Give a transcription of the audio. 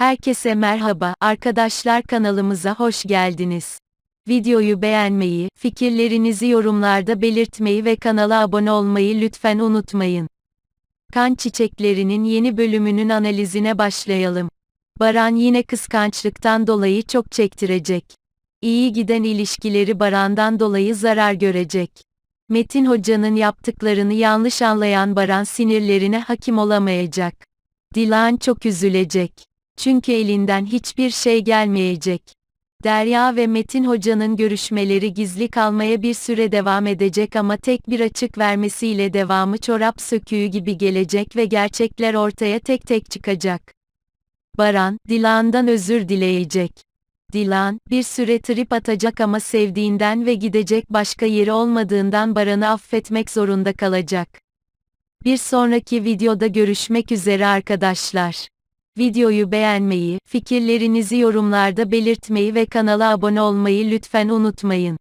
Herkese merhaba, arkadaşlar kanalımıza hoş geldiniz. Videoyu beğenmeyi, fikirlerinizi yorumlarda belirtmeyi ve kanala abone olmayı lütfen unutmayın. Kan çiçeklerinin yeni bölümünün analizine başlayalım. Baran yine kıskançlıktan dolayı çok çektirecek. İyi giden ilişkileri Baran'dan dolayı zarar görecek. Metin Hoca'nın yaptıklarını yanlış anlayan Baran sinirlerine hakim olamayacak. Dilan çok üzülecek. Çünkü elinden hiçbir şey gelmeyecek. Derya ve Metin Hoca'nın görüşmeleri gizli kalmaya bir süre devam edecek ama tek bir açık vermesiyle devamı çorap söküğü gibi gelecek ve gerçekler ortaya tek tek çıkacak. Baran, Dilan'dan özür dileyecek. Dilan, bir süre trip atacak ama sevdiğinden ve gidecek başka yeri olmadığından Baran'ı affetmek zorunda kalacak. Bir sonraki videoda görüşmek üzere arkadaşlar. Videoyu beğenmeyi, fikirlerinizi yorumlarda belirtmeyi ve kanala abone olmayı lütfen unutmayın.